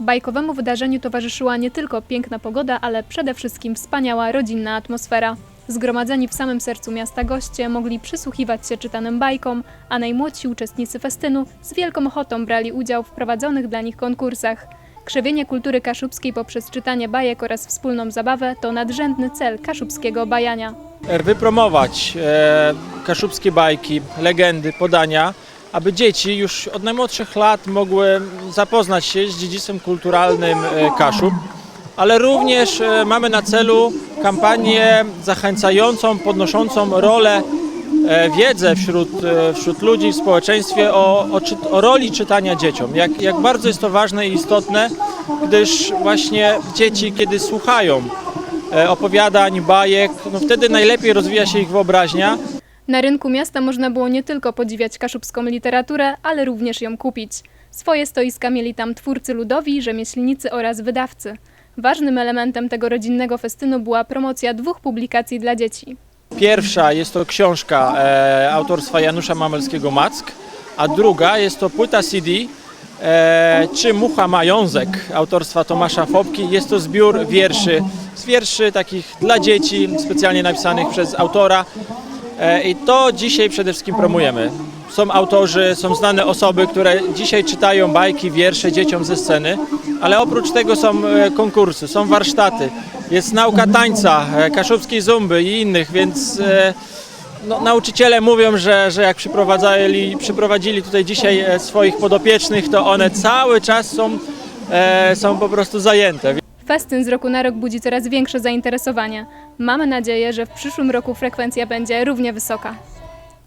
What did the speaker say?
Bajkowemu wydarzeniu towarzyszyła nie tylko piękna pogoda, ale przede wszystkim wspaniała rodzinna atmosfera. Zgromadzeni w samym sercu miasta goście mogli przysłuchiwać się czytanym bajkom, a najmłodsi uczestnicy festynu z wielką ochotą brali udział w prowadzonych dla nich konkursach. Krzewienie kultury kaszubskiej poprzez czytanie bajek oraz wspólną zabawę to nadrzędny cel kaszubskiego bajania. wypromować e, kaszubskie bajki, legendy, podania, aby dzieci już od najmłodszych lat mogły zapoznać się z dziedzictwem kulturalnym e, Kaszub, ale również e, mamy na celu kampanię zachęcającą, podnoszącą rolę, wiedzę wśród, e, wśród ludzi w społeczeństwie o, o, czyt- o roli czytania dzieciom. Jak, jak bardzo jest to ważne i istotne, gdyż właśnie dzieci, kiedy słuchają e, opowiadań, bajek, no wtedy najlepiej rozwija się ich wyobraźnia. Na rynku miasta można było nie tylko podziwiać kaszubską literaturę, ale również ją kupić. Swoje stoiska mieli tam twórcy ludowi, rzemieślnicy oraz wydawcy. Ważnym elementem tego rodzinnego festynu była promocja dwóch publikacji dla dzieci. Pierwsza jest to książka e, autorstwa Janusza Mamelskiego Mack, a druga jest to płyta CD e, Czy mucha ma jązek autorstwa Tomasza Fopki. Jest to zbiór wierszy, z wierszy takich dla dzieci, specjalnie napisanych przez autora. E, I to dzisiaj przede wszystkim promujemy. Są autorzy, są znane osoby, które dzisiaj czytają bajki, wiersze dzieciom ze sceny, ale oprócz tego są e, konkursy, są warsztaty, jest nauka tańca, e, kaszubskiej zumby i innych, więc e, no, nauczyciele mówią, że, że jak przyprowadzali, przyprowadzili tutaj dzisiaj swoich podopiecznych, to one cały czas są, są po prostu zajęte. Festyn z roku na rok budzi coraz większe zainteresowanie. Mamy nadzieję, że w przyszłym roku frekwencja będzie równie wysoka.